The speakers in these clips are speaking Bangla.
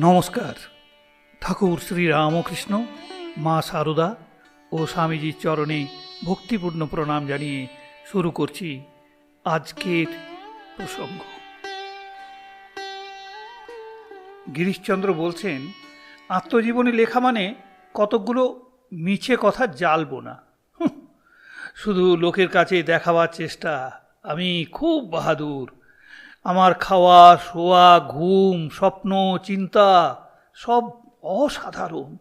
নমস্কার। ঠাকুর শ্রী রামকৃষ্ণ, মা সারদা ও স্বামীজির চরণে ভক্তিপূর্ণ প্রণাম জানিয়ে শুরু করছি আজকের প্রসঙ্গ। গিরিশচন্দ্র বলছেন, আত্মজীবনী লেখা মানে কতকগুলো মিছে কথা জ্বালবো না। শুধু লোকের কাছে দেখাবার চেষ্টা, আমি খুব বাহাদুর। আমার খাওয়া, শোয়া, ঘুম, স্বপ্ন, চিন্তা সব অসাধারণ।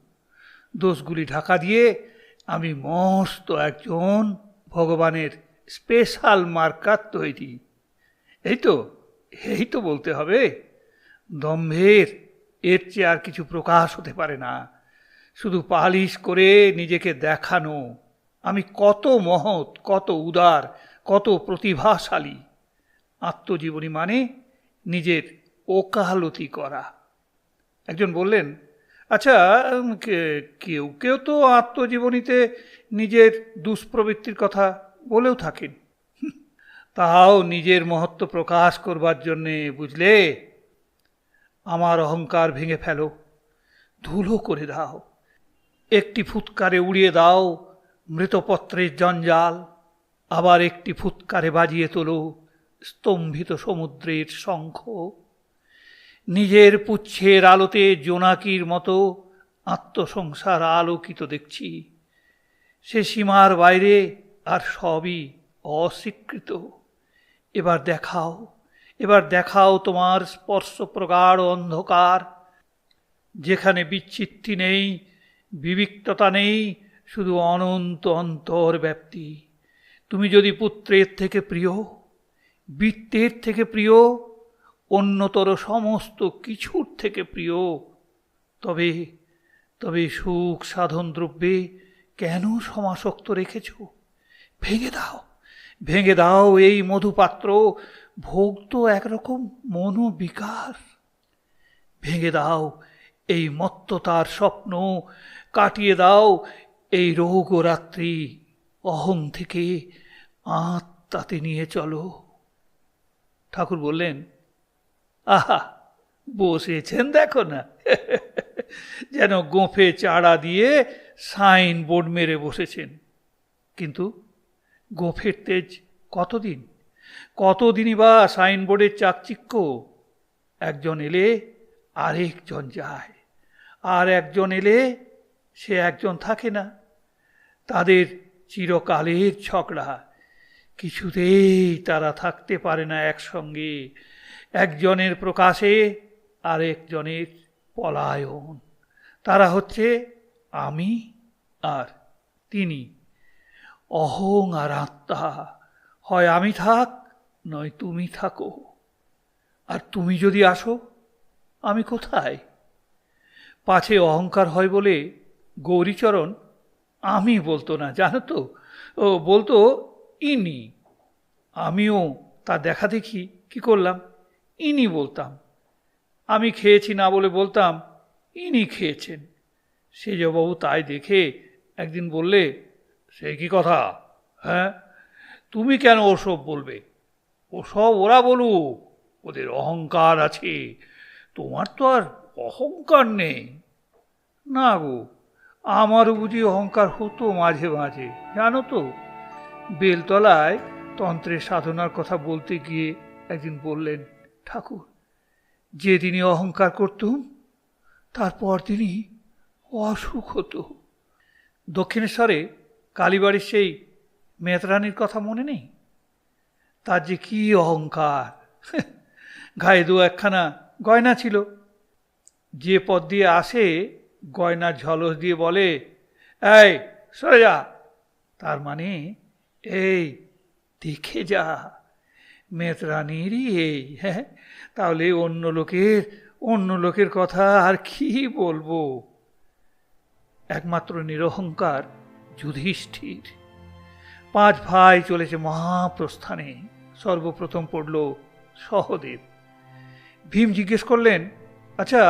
দোষগুলি ঢাকা দিয়ে আমি মস্ত একজন ভগবানের স্পেশাল মার্কার তৈরি। এই তো এই তো বলতে হবে, দম্ভের এর চেয়ে আর কিছু প্রকাশ হতে পারে না। শুধু পালিশ করে নিজেকে দেখানো। আমি কত মহৎ, কত উদার, কত প্রতিভাশালী। আত্মজীবনী মানে নিজের ওকালতি করা। একজন বললেন আচ্ছা কেউ কেউ তো আত্মজীবনীতে নিজের দুষ্প্রবৃত্তির কথা বলেও থাকেন। তাও নিজের মহত্ব প্রকাশ করবার জন্যে, বুঝলে? আমার অহংকার ভেঙে ফেলো, ধুলো করে দাও, একটি ফুৎকারে উড়িয়ে দাও মৃতপত্রের জঞ্জাল, আবার একটি ফুৎকারে বাজিয়ে তোলো স্তম্ভিত সমুদ্রের শঙ্খ। নিজের পুচ্ছের আলোতে জোনাকির মতো আত্মসংসার আলোকিত দেখছি। সে সীমার বাইরে আর সবই অস্বীকৃত। এবার দেখাও এবার দেখাও তোমার স্পর্শ প্রগাঢ় অন্ধকার। যেখানে বিচ্ছিত্তি নেই, বিবিক্ততা নেই, শুধু অনন্ত অন্তর ব্যাপ্তি তুমি যদি পুত্রের থেকে প্রিয় বৃত্তের থেকে প্রিয়, অন্যতর সমস্ত কিছুর থেকে প্রিয়। তবে তবে সুখ সাধন দ্রব্যে কেন সমাসক্ত রেখেছ? ভেঙে দাও ভেঙে দাও এই মধুপাত্র, ভোগ তো একরকম মনোবিকার। ভেঙে দাও এই মত্ততার স্বপ্ন, কাটিয়ে দাও এই রোগ রাত্রি অহং থেকে আত্মাতে নিয়ে চলো। ঠাকুর বললেন, আহা, বসেছেন দেখো না। যেন গোঁফে চাড়া দিয়ে সাইন বোর্ড মেরে বসেছেন। কিন্তু গোঁফের তেজ কতদিন? কতদিনই বা সাইনবোর্ডের চাকচিক্য? একজন এলে আরেকজন যায়, আর একজন এলে সে একজন থাকে না। তাদের চিরকালের ঝগড়া কিছুতেই তারা থাকতে পারে না একসঙ্গে। একজনের প্রকাশে আরেকজনের পলায়ন। তারা হচ্ছে আমি আর তিনি। অহং আর আত্মা। হয় আমি থাক, নয় তুমি থাকো। আর তুমি যদি আসো, আমি কোথায়? পাছে অহংকার হয় বলে গৌরীচরণ আমি বলতো না, জানো তো? ও বলতো ইনি। আমিও তা দেখা দেখি কি করলাম? ইনি বলতাম। আমি খেয়েছি না বলে বলতাম, ইনি খেয়েছেন। সেজবাবু তাই দেখে একদিন বললে, সে কি কথা? হ্যাঁ? তুমি কেন ওসব বলবে? ওসব ওরা বলুক, ওদের অহংকার আছে। তোমার তো আর অহংকার নেই। না গো, আমারও বুঝি অহংকার হতো মাঝে মাঝে, জানো তো? বেলতলায় তন্ত্রের সাধনার কথা বলতে গিয়ে একদিন বললেন, ঠাকুর যেদিনই অহংকার করতুম, তারপর তিনি অসুখ হতো। দক্ষিণেশ্বরে কালীবাড়ির সেই মেতরানির কথা মনে নেই? তার যে কি অহংকার! গায়ে দু একখানা গয়না ছিল। যে পথ দিয়ে আসে গয়না ঝলস দিয়ে বলে, এই, সরে যা। তার মানে এই দেখে যা মেতরানিরই এই হ্যাঁ? তাহলে অন্য লোকের অন্য লোকের কথা আর কি বলব? একমাত্র নিরহংকার যুধিষ্ঠির। পাঁচ ভাই চলেছে মহাপ্রস্থানে। সর্বপ্রথম পড়ল সহদেব। ভীম জিজ্ঞেস করলেন আচ্ছা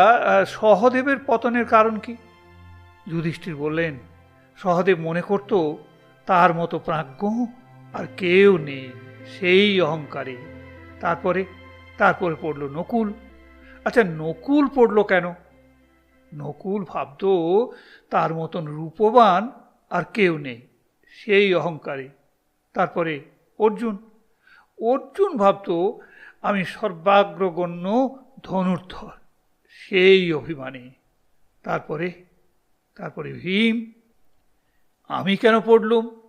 সহদেবের পতনের কারণ কি? যুধিষ্ঠির বললেন, সহদেব মনে করত তার মতো প্রাজ্ঞ আর কেউ নেই, সেই অহংকারে। তারপরে তারপরে পড়ল নকুল। আচ্ছা নকুল পড়ল কেন? নকুল ভাবত তার মতন রূপবান আর কেউ নেই, সেই অহংকারে। তারপরে, অর্জুন। অর্জুন ভাবত, আমি সর্বাগ্রগণ্য ধনুর্ধর, সেই অভিমানে। তারপরে তারপরে ভীম আমি কেন পড়লুম?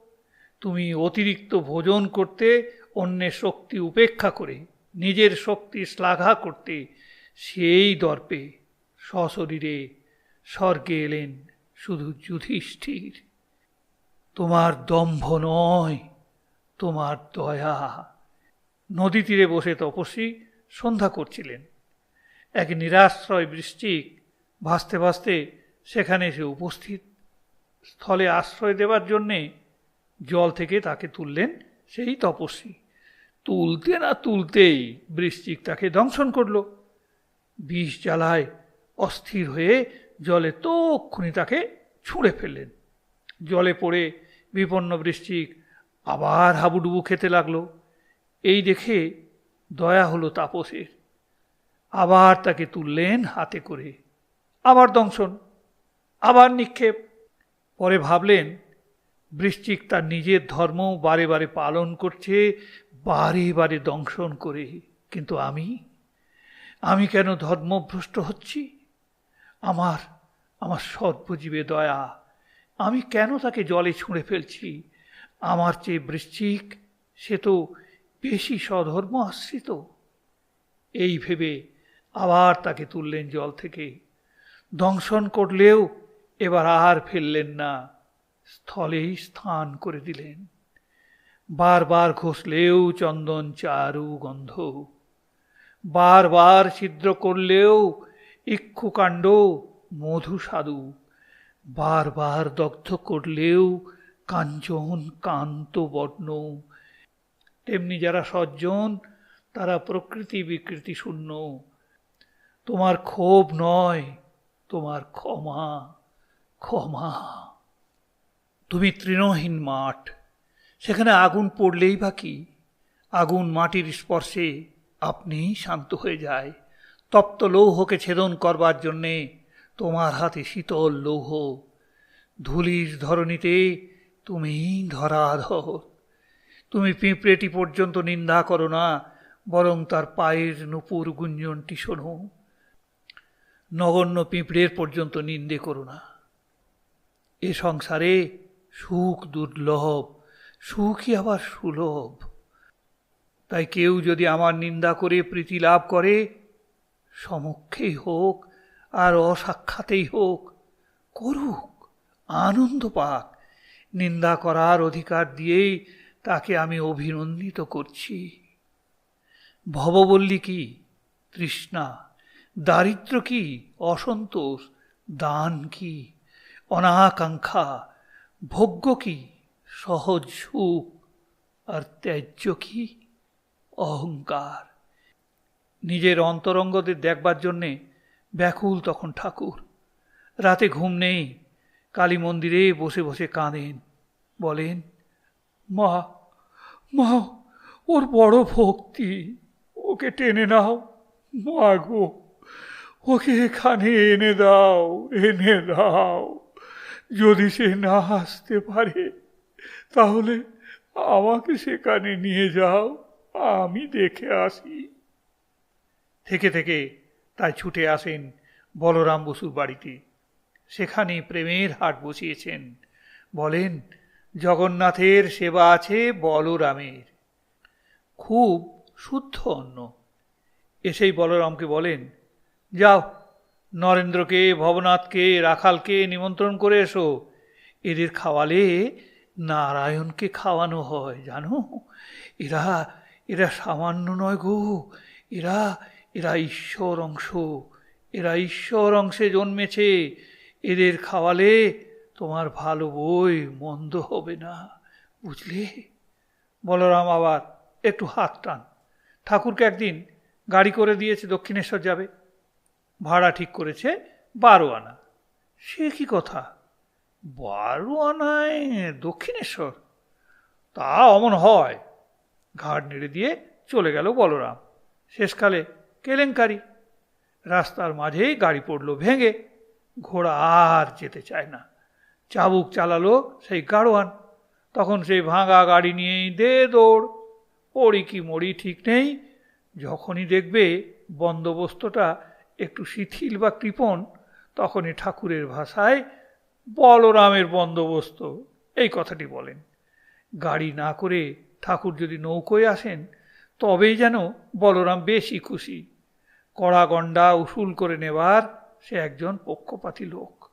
তুমি অতিরিক্ত ভোজন করতে, অন্যের শক্তি উপেক্ষা করে, নিজের শক্তি শ্লাঘা করতে সেই দর্পে সশরীরে স্বর্গে এলেন শুধু যুধিষ্ঠির। তোমার দম্ভ নয়, তোমার দয়া। নদী তীরে বসে তপস্বী সন্ধ্যা করছিলেন। এক নিরাশ্রয় বৃষ্টিক ভাসতে ভাসতে সেখানে এসে উপস্থিত। স্থলে আশ্রয় দেবার জন্যে জল থেকে তাকে তুললেন সেই তপস্বী। তুলতে না তুলতেই বৃশ্চিক তাকে দংশন করল। বিষ জ্বালায় অস্থির হয়ে জলে তক্ষুনি তাকে ছুঁড়ে ফেললেন। জলে পড়ে বিপন্ন বৃশ্চিক আবার হাবুডুবু খেতে লাগল। এই দেখে দয়া হলো তাপসের। আবার তাকে তুললেন হাতে করে। আবার দংশন, আবার নিক্ষেপ। পরে ভাবলেন, বৃশ্চিক তার নিজের ধর্ম বারে বারে পালন করছে, বারে বারে দংশন করে। কিন্তু আমি আমি কেন ধর্মভ্রষ্ট হচ্ছি? আমার আমার সর্বজীবে দয়া। আমি কেন তাকে জলে ছুঁড়ে ফেলছি? আমার চেয়ে বৃশ্চিক, সে তো বেশি স্বধর্ম আশ্রিত। এই ভেবে আবার তাকে তুললেন জল থেকে। দংশন করলেও এবার আর ফেললেন না। স্থলেই স্থান করে দিলেন। বারবার ঘষলেও চন্দন চারু গন্ধ। বারবার ছিদ্র করলেও ইক্ষুকাণ্ড মধু সাধু। বারবার দগ্ধ করলেও কাঞ্চন কান্ত বর্ণ। তেমনি যারা সজ্জন, তারা প্রকৃতি বিকৃতি শূন্য। তোমার ক্ষোভ নয়, তোমার ক্ষমা। ক্ষমা তুমি তৃণহীন মাঠ। সেখানে আগুন পড়লেই বা কি? আগুন মাটির স্পর্শে আপনিই শান্ত হয়ে যায়। তপ্ত লৌহকে ছেদন করবার জন্যে তোমার হাতে শীতল লৌহ। ধুলির ধরণীতে তুমি ধরাধর। তুমি পিঁপড়েটি পর্যন্ত নিন্দা করো না, বরং তার পায়ের নুপুর গুঞ্জনটি শোনো। নগণ্য পিঁপড়ের পর্যন্ত নিন্দে করো না। এ সংসারে সুখ দুর্লভ, সুখই আবার সুলভ। তাই কেউ যদি আমার নিন্দা করে, প্রীতি লাভ করে, সমক্ষেই হোক আর অসাক্ষাতেই হোক, করুক, আনন্দ পাক। নিন্দা করার অধিকার দিয়েই তাকে আমি অভিনন্দিত করছি। ভববল্লী কি? তৃষ্ণা। দারিদ্র কি? অসন্তোষ। দান কি? অনাকাঙ্ক্ষা, ভোগ্য কি? সহজ সুখ আর ত্যায্য কি? অহংকার। নিজের অন্তরঙ্গদের দেখবার জন্যে ব্যাকুল তখন ঠাকুর। রাতে ঘুম নেই, কালী মন্দিরে বসে বসে কাঁদেন। বলেন, মা মা, ওর বড় ভক্তি, ওকে টেনে নাও। মা গো, ওকে এখানে এনে দাও এনে দাও। যদি সে না আসতে পারে, তাহলে আমাকে সেখানে নিয়ে যাও, আমি দেখে আসি। থেকে থেকে তাই ছুটে আসেন বলরাম বসুর বাড়িতে। সেখানে প্রেমের হাট বসিয়েছেন। বলেন, জগন্নাথের সেবা আছে বলরামের। খুব শুদ্ধ অন্ন। এসেই বলরামকে বলেন, যাও নরেন্দ্রকে, ভবনাথকে, রাখালকে নিমন্ত্রণ করে এসো। এদের খাওয়ালে নারায়ণকে খাওয়ানো হয়, জানো? এরা এরা সামান্য নয় গো। এরা এরা ঈশ্বর অংশ। এরা ঈশ্বর অংশে জন্মেছে। এদের খাওয়ালে তোমার ভালো বই মন্দ হবে না, বুঝলে? বলরাম আবার একটু হাত টান। ঠাকুরকে একদিন গাড়ি করে দিয়েছে, দক্ষিণেশ্বর যাবে। ভাড়া ঠিক করেছে বারো আনা সে কি কথা? বারো আনায় দক্ষিণেশ্বর? তা অমন হয়। ঘাট নেড়ে দিয়ে চলে গেল বলরাম। শেষকালে কেলেঙ্কারি। রাস্তার মাঝেই গাড়ি পড়ল ভেঙে। ঘোড়া আর যেতে চায় না। চাবুক চালালো সেই গাড়োয়ান। তখন সেই ভাঙা গাড়ি নিয়েই দে দৌড়। পড়ি কি মরি ঠিক নেই। যখনই দেখবে বন্দোবস্তটা একটু শিথিল বা কৃপণ, তখনই ঠাকুরের ভাষায় বলরামের বন্দোবস্ত, এই কথাটি বলেন। গাড়ি না করে ঠাকুর যদি নৌকোয় আসেন, তবেই যেন বলরাম বেশি খুশি। কড়া গন্ডা উসুল করে নেবার সে একজন পক্ষপাতী লোক।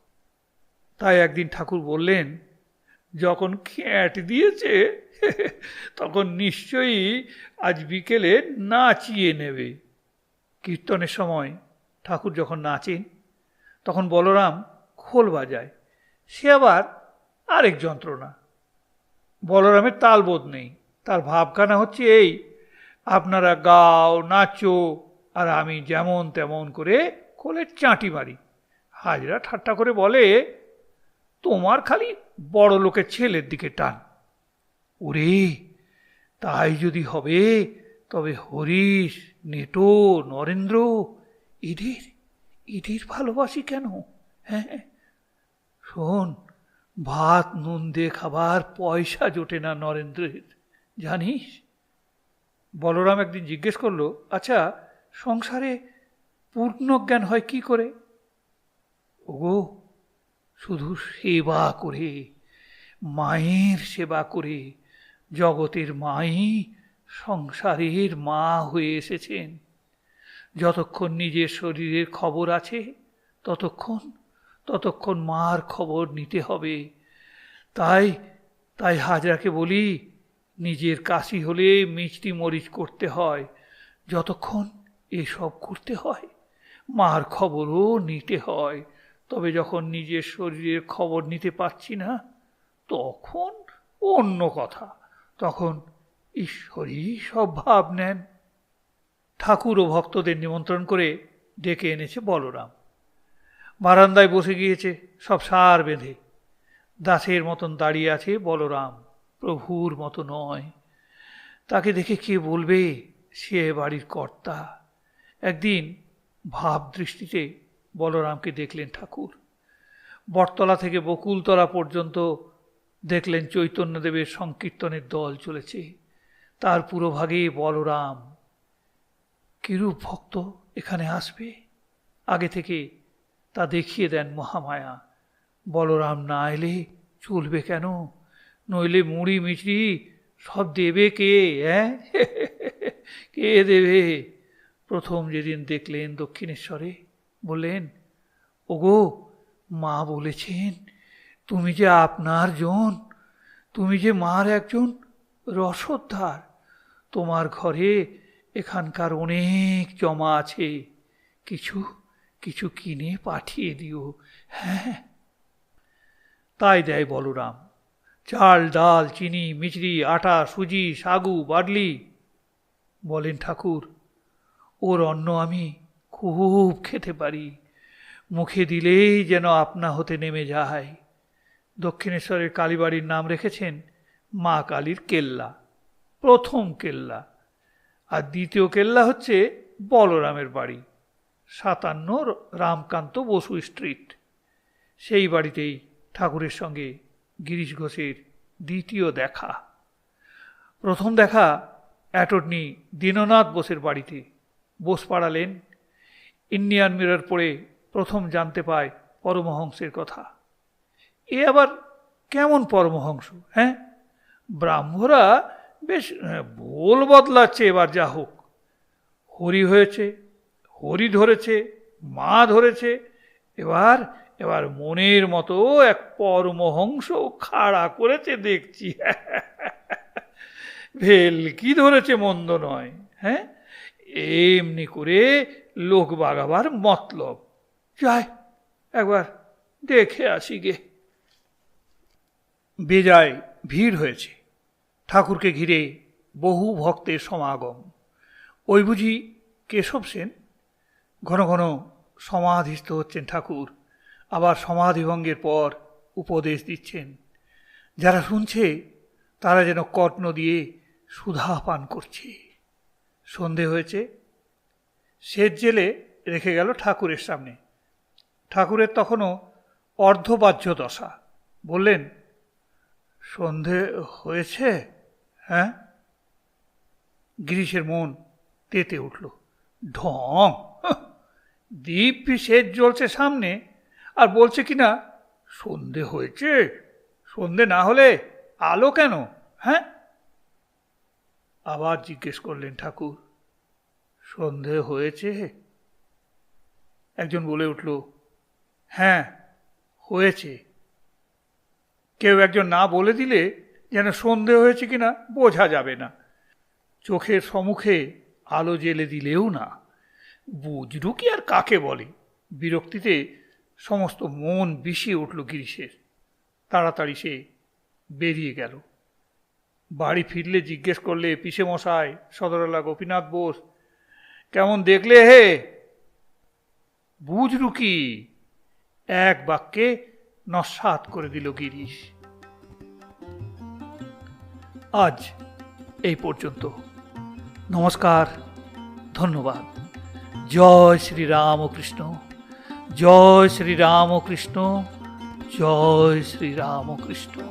তাই একদিন ঠাকুর বললেন, যখন খ্যাট দিয়েছে, তখন নিশ্চয়ই আজ বিকেলে নাচিয়ে নেবে। কীর্তনের সময় ঠাকুর যখন নাচেন, তখন বলরাম খোল বাজায়। সে আবার আরেক যন্ত্রণা। বলরামের তালবোধ নেই। তার ভাবখানা হচ্ছে এই, আপনারা গাও, নাচো, আর আমি যেমন তেমন করে খোলের চাঁটি মারি। হাজরা ঠাট্টা করে বলে, তোমার খালি বড় লোকের ছেলের দিকে টান। ওরে, তাই যদি হবে, তবে হরিশ, নেটো, নরেন্দ্র এদের এদের ভালোবাসি কেন? হ্যাঁ শোন, ভাত, নুন দিয়ে খাবার, পয়সা জোটে না নরেন্দ্রের। জানিস? বলরাম একদিন জিজ্ঞেস করল আচ্ছা সংসারে পূর্ণ জ্ঞান হয় কি করে? ওগো, শুধু সেবা করে, মায়ের সেবা করে, জগতের মাই সংসারের মা হয়ে এসেছেন। যতক্ষণ নিজের শরীরের খবর আছে, ততক্ষণ ততক্ষণ মার খবর নিতে হবে। তাই তাই হাজরাকে বলি, নিজের কাশি হলে মিষ্টি মরিচ করতে হয়, যতক্ষণ এসব করতে হয়, মার খবরও নিতে হয়। তবে যখন নিজের শরীরের খবর নিতে পারছি না, তখন অন্য কথা, তখন ঈশ্বরই সব ভাব নেন। ঠাকুর ও ভক্তদের নিমন্ত্রণ করে ডেকে এনেছে বলরাম। বারান্দায় বসে গিয়েছে, সব সার বেঁধে। দাসের মতন দাঁড়িয়ে আছে বলরাম, প্রভুর মতো নয়। তাকে দেখে কে বলবে? সে বাড়ির কর্তা। একদিন ভাব দৃষ্টিতে বলরামকে দেখলেন ঠাকুর। বটতলা থেকে বকুলতলা পর্যন্ত দেখলেন চৈতন্যদেবের সংকীর্তনের দল চলেছে। তার পুরোভাগে বলরাম কিরূপ ভক্ত এখানে আসবে? আগে থেকে তা দেখিয়ে দেন মহামায়া। বলরাম না এলে চলবে কেন? নইলে মুড়ি মিচড়ি সব দেবে কে হ্যাঁ? কে দেবে? প্রথম যেদিন দেখলেন দক্ষিণেশ্বরে, বললেন, ওগো, মা বলেছেন, তুমি যে আপনার জন, তুমি যে মার একজন রসোদ্ধার, তোমার ঘরে এখানকার অনেক জমা আছে। কিছু কিছু কিনে পাঠিয়ে দিও। হ্যাঁ তাই দেয় বলরাম। চাল, ডাল, চিনি মিচড়ি আটা, সুজি, সাগু বাডলি বলেন ঠাকুর, ওর অন্ন আমি খুব খেতে পারি। মুখে দিলেই যেন আপনা হতে নেমে যায়। দক্ষিণেশ্বরের কালীবাড়ির নাম রেখেছেন মা কালীর কেল্লা, প্রথম কেল্লা। আর দ্বিতীয় কেল্লা হচ্ছে বলরামের বাড়ি, সাতান্ন রামকান্ত বসু স্ট্রিট। সেই বাড়িতেই ঠাকুরের সঙ্গে গিরিশ ঘোষের দ্বিতীয় দেখা। প্রথম দেখা অ্যাটর্নি দীননাথ বোসের বাড়িতে। বোস পাড়ালেন, ইন্ডিয়ান মিরর পড়ে প্রথম জানতে পায় পরমহংসের কথা। এ আবার কেমন পরমহংস হ্যাঁ? ব্রাহ্মরা বেশ ভোল বদলাচ্ছে এবার যা হোক। হরি হয়েছে, হরি ধরেছে, মা ধরেছে, এবার এবার মনের মতো এক পরমহংস খাড়া করেছে দেখছি। ভেলকি ধরেছে মন্দ নয় হ্যাঁ? এমনি করে লোক বাগাবার মতলব। যাই, একবার দেখে আসি গে। বেজায়, ভিড় হয়েছে। ঠাকুরকে ঘিরে বহু ভক্তের সমাগম। ওই বুঝি কেশব সেন ঘন ঘন সমাধিস্থ হচ্ছেন ঠাকুর। আবার সমাধিভঙ্গের পর উপদেশ দিচ্ছেন। যারা শুনছে, তারা যেন কর্ণ দিয়ে সুধা পান করছে। সন্ধে হয়েছে। শেষ জেলে রেখে গেল ঠাকুরের সামনে। ঠাকুরের তখনও অর্ধবাহ্য দশা বললেন, সন্ধে হয়েছে? হ্যাঁ? গিরিশের মন তেতে উঠল। ঢং! দিব্যি সেচ জ্বলছে সামনে। আর বলছে কিনা? সন্ধে হয়েছে। সন্ধে না হলে আলো কেন? হ্যাঁ? আবার জিজ্ঞেস করলেন ঠাকুর, সন্ধে হয়েছে? একজন বলে উঠল হ্যাঁ হয়েছে। কেউ একজন না বলে দিলে যেন সন্ধে হয়েছে কিনা বোঝা যাবে না। চোখের সম্মুখে আলো জেলে দিলেও না। বুঝলু কি আর কাকে বলে? বিরক্তিতে সমস্ত মন বিষিয়ে উঠল গিরিশের। তাড়াতাড়ি সে বেরিয়ে গেল। বাড়ি ফিরলে জিজ্ঞেস করলে, পিসে মশাই, সদরলা গোপীনাথ বোস, কেমন দেখলে হে? বুঝলু কি? এক বাক্যে নস্বাত করে দিল গিরিশ। আজ এই পর্যন্ত। নমস্কার ধন্যবাদ। জয় শ্রী রামকৃষ্ণ জয় শ্রী রামকৃষ্ণ জয় শ্রী রামকৃষ্ণ